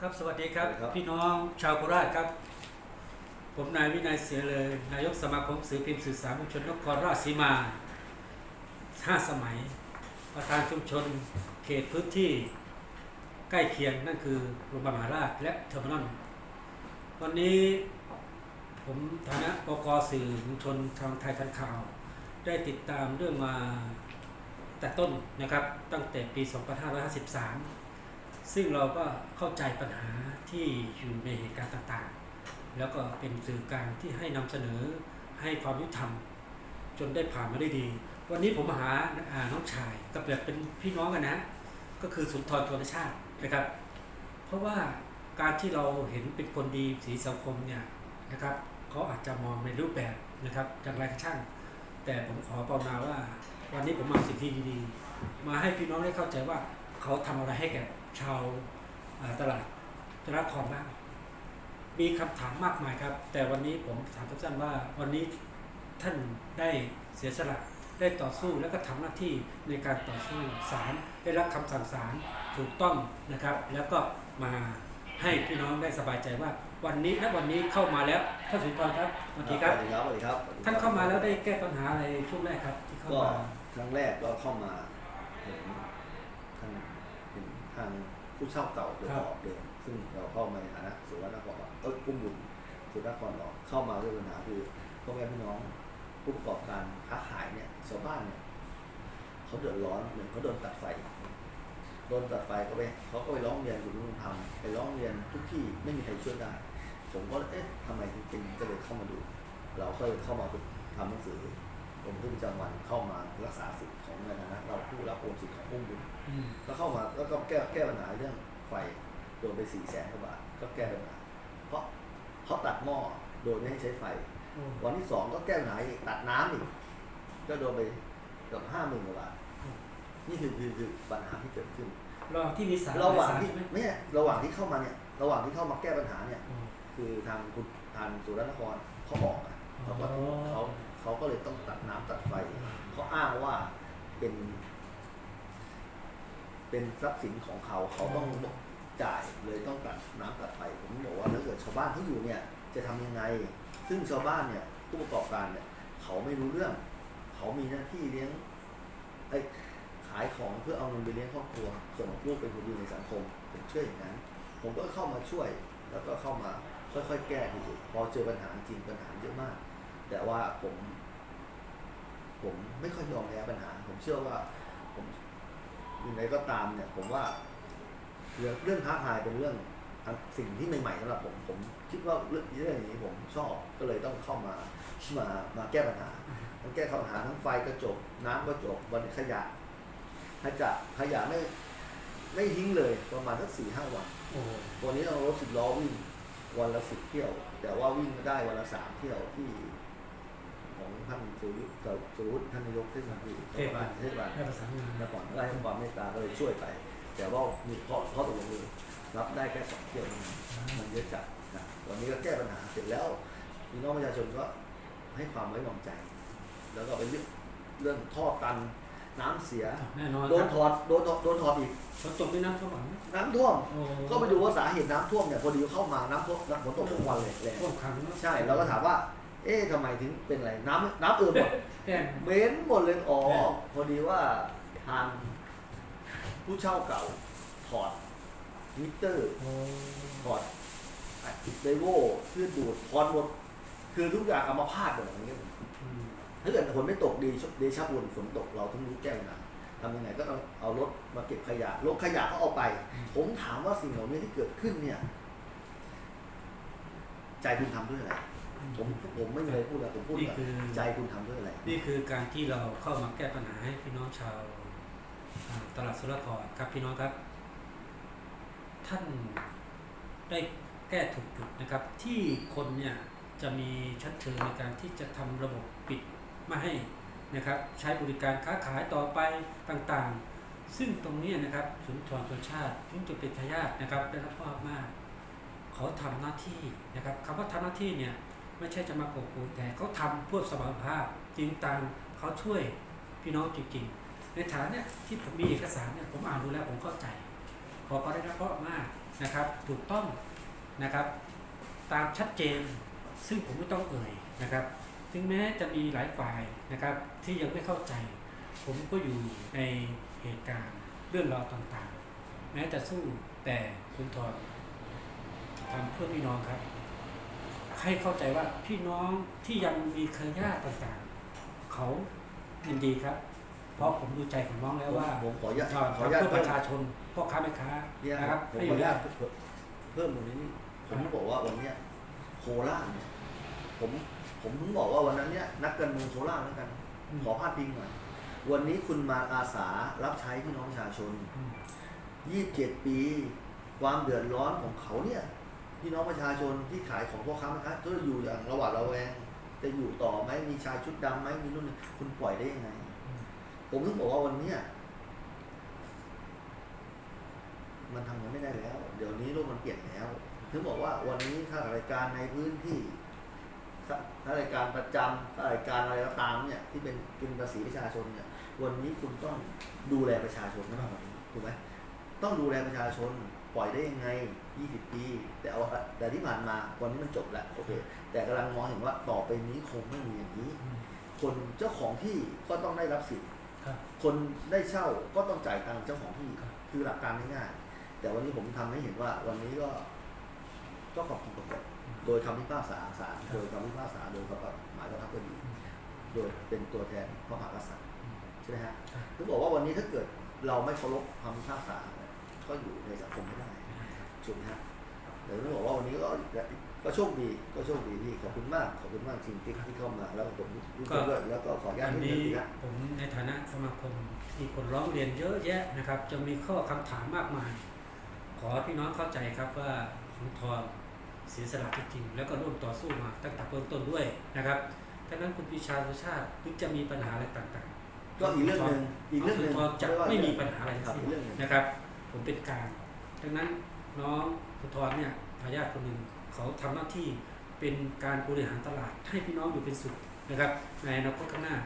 ครับสวัสดีครับสวัสดีครับ พี่น้องชาวโคราชครับ ผมนายวินัยเสียเลย นายกสมาคมสื่อพิมพ์สื่อสารมวลชนนครราชสีมาห้าสมัย ประธานชุมชนเขตพื้นที่ใกล้เคียงนั่นคือโรงพยาบาลมหาราชและเทอร์มินอลวันนี้ผมฐานะบกสื่อมวลชนทางไทยทันข่าว ได้ติดตามเรื่องมาแต่ต้นนะครับตั้งแต่ปี 2553 ซึ่งเราก็เข้าใจปัญหาที่อยู่ในเหตุการณ์ต่างๆ แล้วก็เป็นสื่อกลางที่ให้นำเสนอให้ความยุติธรรม จนได้ผ่านมาได้ดี วันนี้ผมมาหาน้องชายกับแบบเป็นพี่น้องกันนะ ก็คือสุนทรชนชาตินะครับ เพราะว่าการที่เราเห็นเป็นคนดีสีสังคมเนี่ยนะครับเขาอาจจะมองในรูปแบบนะครับอย่างไรก็ช่าง แต่ผมขอปรนาว่า วันนี้ผมมาสิ่งที่ดีๆมาให้พี่น้องได้เข้าใจว่าเขาทำอะไรให้แก่ ชาวอ่าตลาดจราครบ้างมีคำถามมากมายครับ แต่วันนี้ผมถามสั้นๆว่าวันนี้ท่านได้เสียสละได้ต่อสู้แล้วก็ทำหน้าที่ในการต่อสู้ศาลได้รับคำสั่งศาลถูกต้องนะครับ แล้วก็มาให้พี่น้องได้สบายใจว่า วันนี้และวันนี้เข้ามาแล้วท่านสุนทรครับสวัสดีครับสวัสดีครับสวัสดีครับสวัสดีครับท่านเข้ามาแล้วได้แก้ปัญหาอะไรช่วงแรกครับที่เข้าก็มาครั้งแรกก็เข้ามาเห็นทางเห็น ทางผู้เช่าเก่าเดินออกเดิมซึ่งเราเข้ามาในฐานะสุวรรณครเออกุ้มบุญสุวรรณครเราเข้ามาด้วยปัญหาคือพ่อแม่พี่น้องผู้ประกอบการค้าขายเนี่ยชาวบ้านเนี่ยเขาเดือดร้อนหมือนเขาโดนตัดไฟโดนตัดไฟก็ไปเขาก็ไปร้องเรียนคุณลุงทำไปร้องเรียนทุกที่ไม่มีใครช่วยได้ ผมก็เอ๊ะทำไมถึงเป็นก็เลยเข้ามาดู เราก็เลยเข้ามาทำหนังสือ ลงบันทึกประจำวันเข้ามารักษาสิทธิ์ของในฐานะเราผู้รับโอนสิทธิ์ของผู้บุญอืมก็เข้ามาแล้วก็แก้แก้ปัญหาเรื่องไฟโดนไปสี่แสนกว่าบาทก็แก้ปัญหาเพราะเขาตัดหม้อโดยไม่ให้ใช้ไฟโอ้วันที่สองก็แก้ปัญหาอีกตัดน้ำอีกก็โดนไปเกือบห้าหมื่นกว่าบาทนี่คือคือคือปัญหาที่เกิดขึ้นระหว่างที่มีสารระหว่างที่ใช่ไหมไม่ใช่ระหว่างที่เข้ามาเนี่ยระหว่างที่เข้ามาแก้ปัญหาเนี่ยโอ้คือทางคุณทางสุรนครเขาบอกอะเขาก็อ๋อเขา เขาก็เลยต้องตัดน้ำตัดไฟ เขาอ้างว่าเป็น เป็นทรัพย์สินของเขาเขาต้องจ่ายเลยต้องตัดน้ำตัดไฟผมบอกว่าถ้าเกิดชาวบ้านเขาอยู่เนี่ย จะทำยังไง ซึ่งชาวบ้านเนี่ยผู้ประกอบการเนี่ยเขาไม่รู้เรื่อง เขามีหน้าที่เลี้ยงไอ้ขายของเพื่อเอาเงินไปเลี้ยงครอบครัว ส่งลูกเป็นคนดีในสังคมผมเชื่ออย่างนั้น ผมก็เข้ามาช่วยแล้วก็เข้ามาค่อยๆ แก้ทีเดียวพอเจอปัญหาจริงปัญหาเยอะมาก แต่ว่าผม ผมไม่ค่อยยอมแพ้ปัญหา ผมเชื่อว่า ผมยังไงก็ตามเนี่ย ผมว่า เรื่องเรื่องท้าทายเป็นเรื่องอันสิ่งที่ใหม่ๆสำหรับผมผมคิดว่าเรื่องเรื่องอย่างนี้ผมชอบก็เลยต้องเข้ามามามาแก้ปัญหามันแก้ปัญหาทั้งไฟก็จบน้ำก็จบวันขยะขยะขยะไม่ไม่ทิ้งเลยประมาณสักสี่ห้าวันโอ้วันนี้เรารถสิบล้อวิ่งวันละสิบเที่ยว แต่ว่าวิ่งได้วันละสามเที่ยวที่ ของท่านสุริยุทธ์สุรุตท่านนายกเทศมนตรีเทศบาลเทศบาลได้ประสานงานนครก็ได้ให้ความเมตตาก็เลยช่วยไป แต่ว่ามีข้อข้อตกลงเลยรับได้แค่สองเที่ยวเท่านั้นมันเยอะจัดนะวันนี้ก็แก้ปัญหาเสร็จแล้วพี่น้องประชาชนก็ให้ความไว้วางใจ แล้วก็ไปเรื่องเรื่องท่อตันน้ำเสียแน่นอนโดคนรับถอดโดนถอดโดนถอดอีกฝนตกด้วยน้ำท่วมไหมน้ำท่วมโอ้ก็ไปดูว่าสาเหตุน้ำท่วมเนี่ยพอดีเข้ามาน้ำท่วมน้ำฝนตกทุกวันเลยแรงท่วมขังเนอะใช่เราก็ถามว่า เอ๊ะทำไมถึงเป็นอะไรน้ำน้ำเอื่นหมดแน่นเหม้นหมดเลยอ๋อแน่พอดีว่าทางผู้เช่าเก่าถอดมิเตอร์โอ้ถอดไดโวเพื่อดูดถอดหมด คือทุกอย่างเอามาพาดหมดอย่างเงี้ยอืมถ้าเกิดฝนไม่ตกดีเดชะบุญฝนตกเราต้องรู้แก้ปัญหาทำยังไงก็ต้องเอารถมาเก็บขยะรถขยะก็เอาไป ผมถามว่าสิ่งเหล่านี้ที่เกิดขึ้นเนี่ย ใจคุณทำด้วยอะไร ผมผมไม่มีอะไรพูดแล้วผมพูดนี่กับคือ ใจคุณทำด้วยอะไร นี่คือการที่เราเข้ามาแก้ปัญหาให้พี่น้องชาวอ่าตลาดสุรครครับพี่น้องครับ ท่านได้แก้ถูกจุดนะครับ ที่คนเนี่ยจะมีชั้นเชิงในการที่จะทำระบบปิดไม่ให้นะครับ ใช้บริการค้าขายต่อไปต่างๆ ซึ่งตรงนี้นะครับสุนทรชนชาติถึงจะเป็นทายาทนะครับได้รับมอบมาก เขาทำหน้าที่นะครับคำว่าทำหน้าที่เนี่ย ไม่ใช่จะมาโกกูแต่เขาทำเพื่อสมรรถภาพจริงตังเขาช่วยพี่น้องจริงๆ ในฐานเนี่ยที่ผมมีเอกสารเนี่ยผมอ่านดูแล้วผมเข้าใจ พอเขาได้รับเพราะมากนะครับ ถูกต้องนะครับ ตามชัดเจนซึ่งผมไม่ต้องเอ่ยนะครับถึงแม้จะมีหลายฝ่ายนะครับที่ยังไม่เข้าใจ ผมก็อยู่ในเหตุการณ์เรื่องราวต่างๆ แม้จะสู้แต่คุณทอนทำเพื่อพี่น้องครับ ให้เข้าใจว่าพี่น้องที่ยังมีเครือญาติต่างๆเขายินดีครับ เพราะผมดูใจของน้องแล้วว่าผมขออนุญาตทำขออนุญาตเพื่อปเพิ่มระชาชนพ่อค้าแม่ค้าเนี่ยนะครับผมให้ขอออยู่นุได้ญาตเพิ่มตรงนี้นี่ผมบอกว่าวันเนี้ยโคราชเนี่ยผมผมถึงบอกว่าวันนั้นเนี่ยนักการเมืองโคราชแล้วกันอืมขอพาดพิงหน่อยวันนี้คุณมาอาสารับใช้พี่น้องประชาชนอืม27 ปี ความเดือดร้อนของเขาเนี่ย พี่น้องประชาชนที่ขายของพ่อค้าแม่ค้าก็อยู่อย่างระหวาดระแวงจะอยู่ต่อไหมมีชายชุดดำไหมมีนู่นนี่คุณปล่อยได้ยังไง ผมถึงบอกว่าวันเนี้ยมันทำกันไม่ได้แล้ว เดี๋ยวนี้โลกมันเปลี่ยนแล้วถึงบอกว่าวันนี้ข้ารายการในพื้นที่ข้ารายการประจำข้ารายการอะไรก็ตามเนี่ย ที่เป็นกินภาษีประชาชนเนี่ย วันนี้คุณต้องดูแลประชาชนนะครัถูกไหมต้องดูแลประชาชน ปล่อยได้ยังไง 20 ปี แต่เอาแต่ที่ผ่านมาวันนี้มันจบแล้วโอเค แต่กำลังมองเห็นว่าต่อไปนี้คงไม่มีอย่างนี้อืมคนเจ้าของที่ก็ต้องได้รับสิทธิ์ครับคนได้เช่าก็ต้องจ่ายตังค์เจ้าของที่ครับคือหลักการง่ายๆแต่วันนี้ผมทำให้เห็นว่าวันนี้ก็ก็ขอบคุณตำรวจโดยคำพิพากษาศาลโดยคำพิพากษาโดยกหมายกระทับคดีโดยเป็นตัวแทนพระมหากษัตริย์ใช่ไหมฮะครับถึงบอกว่าวันนี้ถ้าเกิดเราไม่เคารพคำพิพากษาเนี่ย ก็อยู่ในสังคมไม่ได้ถูกไหมฮะเดี๋ยวต้องบอกว่าวันนี้ก็ก็โชคดีก็โชคดีที่ขอบคุณมากขอบคุณมากจริงๆที่เข้ามาแล้วผมรู้สึกด้วยแล้วก็ขออนุญาตวันนิดนึนี้งนะผมในฐานะสมาคมที่คนร้องเรียนเยอะแยะนะครับ จะมีข้อคำถามมากมาย ขอให้พี่น้องเข้าใจครับว่าสุนทรเสียสละจริงๆแล้วก็ร่วมต่อสู้มาตั้งแต่เบื้องต้นด้วยนะครับดังนั้นคุณปีชาสุชาติถึงจะมีปัญหาอะไรต่างๆ ก็อีกเรื่องหนึ่งอีกเรื่องหนึ่งสุนทรจะไม่มีปัญหาอะไรครัทั้บงสิ้นอีกเรื่องหนึ่งนะครับ ผมเป็นกลางดังนั้นน้องสุนทรเนี่ยทายาทคนหนึ่งเขาทำหน้าที่เป็นการบริหารตลาดให้พี่น้องอยู่เป็นสุขนะครับในอนาคตข้างหน้า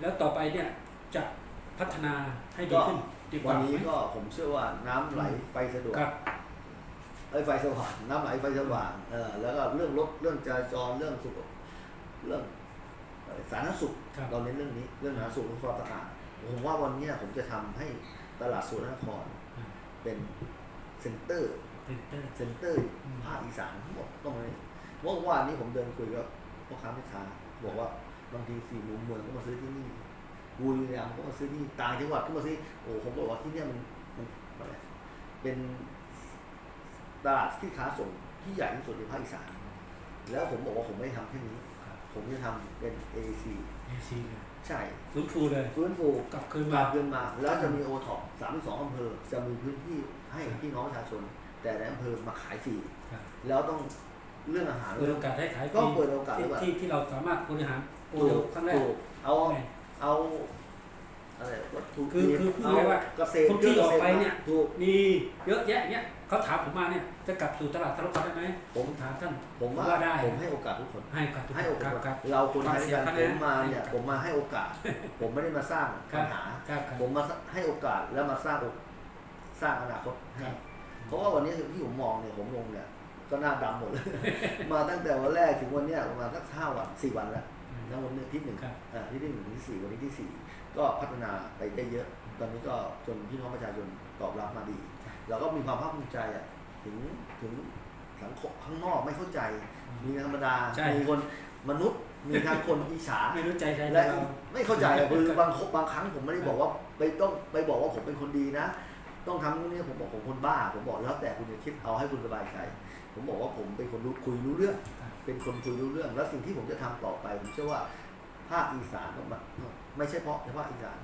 แล้วต่อไปเนี่ยจะพัฒนาให้ดีขึ้นดีกวัว่านนี้ไหมก็ผมเชื่อว่าน้ำไหลไฟสะดวกครับเอ้ยไฟสว่างน้ำไหลไฟสว่างเออแล้วก็เรื่องรถเรื่องจราจรเรื่องสุขเรื่องเอ่อสาธารณสุขครับเราเน้นเรื่องนี้เรื่องสาธารณสุขเรื่องความสะอาดผมว่าวันเนี้ยผมจะทำให้ตลาดสวนนครอืม เป็นเซ็นเตอร์ตื่นเต้นเซ็นเตอร์อืมภาคอีสานทั้งหมดต้องมาเลยเมื่อวานนี้ผมเดินคุยกับพ่อค้าแม่ค้าบอกว่าบางทีสี่มุมเมืองก็มาซื้อที่นี่บุรีรัมย์ก็มาซื้อที่ต่างจังหวัดก็มาซื้อโอ้ผมบอกว่าที่เนี่ยมันมันอะไรเป็นตลาดที่ค้าส่งที่ใหญ่ที่สุดในภาคอีสานแล้วผมบอกว่าผมไม่ทำแค่นี้ครับ ผมจะทำเป็น AC เอซีเลยใช่ฟื้นฟูเลย ฟื้นฟูกลับคืนกมา ลับเกินมา แล้วจะมีโอท็อปสามสองอำเภอ จะมีพื้นที่ให้พี่น้องประชาชน แต่ในอำเภอมาขายฟรีครับ แล้วต้องเรื่องอาหาร เปิดโอกาสให้ขายฟก็รีเปิดโอกาสที่ด้วยว่าที่ที่เราสามารถบริหารโปรถูเดียวกครั้งแรกถูกเอาไงเอา อะไรวัตถุคือดิบคือพูดเอาง่ายๆว่าเกษตรคนที่ออกไปเนี่ยถูก มีเยอะแยะเนี่ยเขาถามผมมาเนี่ยจะกลับสู่ตลาดทะเลาะกันได้ไหมผมถามท่านผมว่าว่าได้ผมให้โอกาสทุกคนให้กับทุกให้โอกาสครับเราคนไทยด้วยกันฟังผเสียงมมาเนี่ยคะแนนผมมาให้โอกาส ผมไม่ได้มาสร้างครัปับญหาครับครับผมมาให้โอกาสแล้วมาสร้างโอกสร้างอนาคตให้ครับเพราะว่าวันนี้ที่ผมมองเนี่ยผมลงเนี่ยก็หน้าดำหมดเลยมาตั้งแต่วันแรกถึงวันเนี้ยประมาณสักห้าวันสี่วันแล้ว แล้ววันหนึงที่หนึ่งครับ อ่าที่หนึ่งถึงที่สี่วันนี้ที่สี่ก็พัฒนาไปได้เยอะ ตอนนี้ก็จนพี่น้องประชาชนตอบรับมาดี เราก็มีความภาคภูมิใจอะถึงถึงสังคมข้างนอกไม่เข้าใจ มีธรรมดา ใช่ มีคนมนุษย์มีทางคนอิจฉา ไม่รู้ใจใครและเรา ไม่เข้าใจอะคือบางบางครั้งผมไม่ได้บอกว่าไปต้องไปบอกว่าผมเป็นคนดีนะ ต้องทำนู่นนี่ผมบอกผมคนบ้า ผมบอกแล้วแต่คุณจะคิดเอาให้คุณสบายใจ ผมบอกว่าผมเป็นคนรู้คุยรู้เรื่อง เป็นคนคุยรู้เรื่อง แล้วสิ่งที่ผมจะทำต่อไป ผมเชื่อว่าภาคอีสานต้องมาไม่ใช่เพราะเฉพาะอีสาน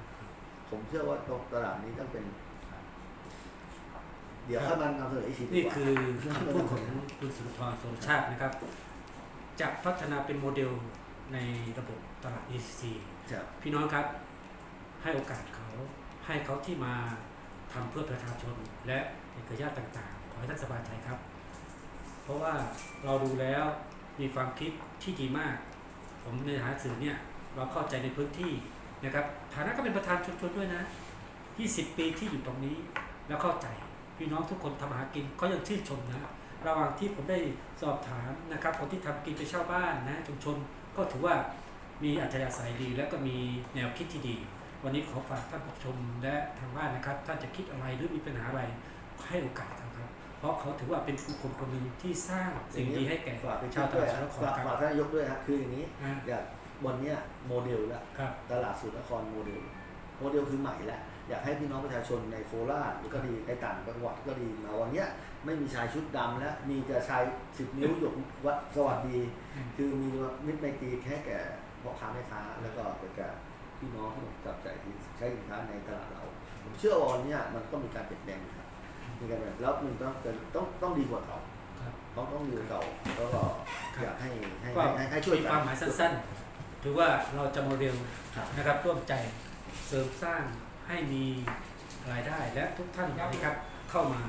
ผมเชื่อว่าตรงตลาดนี้ต้องเป็น เดี๋ยวถ้ามันนำเสนออีกทีดีนี่กว่าคือคำพูดของคุณสุนทรโสมชาตินะครับ จะพัฒนาเป็นโมเดลในระบบตลาด ECC ครับพี่น้องครับ ให้โอกาสเขาให้เขาที่มาทำเพื่อประชาชนและเอกญาติต่างๆ ขอให้ท่านสบายใจครับ เพราะว่าเราดูแล้วมีความคิดที่ดีมาก ผมในฐานะสื่อเนี่ยเราเข้าใจในพื้นที่นะครับฐานะก็เป็นประธานชุมชนด้วยนะ 20 ปีที่อยู่ตรงนี้แล้วเข้าใจพี่น้องทุกคนทำมาหากินก็ยังชื่นชมนะระหว่างที่ผมได้สอบถามนะครับคนที่ทำกินไปเช่าบ้านนะชุมชนก็ถือว่ามีอัธยาศัยดีและก็มีแนวคิดที่ดี วันนี้ขอฝากท่านผู้ชมและทางบ้านนะครับท่านจะคิดอะไรหรือมีปัญหาอะไรให้โอกาสครับ ราะเขาถือว่าเป็นบุคคลคนหนึ่งที่สร้างสิ่งดีให้แก่ฝากไปชาวตด้วยลาดสารคฝากครับฝากท่านนายกด้วยครับคืออย่างนี้อ่าอยากวันเนี้ยโมเดลละครับตลาดสูตรนครโมเดลโมเดลคือใหม่แล้วอยากให้พี่น้องประชาชนในโคราชหรือก็ดีในต่างจังหวัดก็ดีมาวันเนี้ยไม่มีชายชุดดำแล้ว มีแต่ชายสิบนิ้วหยกวัดสวัสดีอืมคือมีมิตรไมตรีแค่แก่พ่อค้าแม่ค้าแล้วก็เป็นแก่พี่น้องที่จับจ่ายที่ใช้สินค้าในตลาดเรา ผมเชื่อว่าวันเนี้ยมันก็มีการเปลี่ยนแปลงอยู่ครับ มีการเปลี่ยนแล้วมันต้องเป็นต้องต้องดีกว่าเก่าครับต้องต้องดีกว่าเก่าแล้วก็ครับอยากให้ให้ก็ให้ให้ช่วยมีกัความหมายสั้นๆ ถือว่าเราจะโมเดลครับนะครับร่วมใจเสริมสร้างให้มีรายได้และทุกท่านนะครับเข้ามา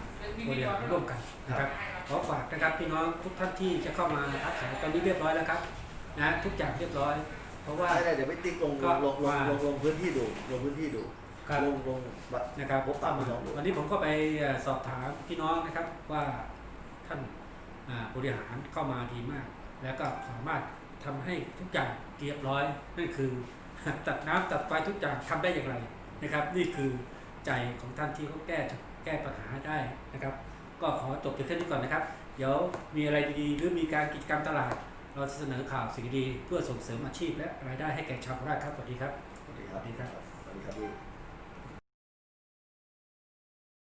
โมเดลร่วมกันนะครับขอฝากนะครับพี่น้องทุกท่านที่จะเข้ามาค้าขายตอนนี้เรียบร้อยแล้วครับนะทุกอย่างเรียบร้อย เพราะว่าได้ได้เดี๋ยวไปติ๊กลงก็ลงลงว่าลงลงพื้นที่ดูลงพื้นที่ดูครับ ลงลงแบบนะครับพบปะพี่น้องดูวันนี้ผมก็ไปเอ่อสอบถามพี่น้องนะครับว่าท่านอ่าบริหารเข้ามาดีมาก แล้วก็สามารถทำให้ทุกอย่างเรียบร้อยนั่นคือตัดน้ำตัดไฟทุกอย่างทำได้อย่างไรนะครับ นี่คือใจของท่านที่เขาแก้แก้ปัญหาได้นะครับ ก็ขอจบเพียงแค่นี้ก่อนนะครับ เดี๋ยวมีอะไรดีๆหรือมีการกิจกรรมตลาด เราจะเสนอข่าวสิ่งดีๆเพื่อส่งเสริมอาชีพและรายได้ให้แก่ชาวโคราชครับสวัสดีครับสวัสดีครับสวัสดีครับสวัสดีครับพี่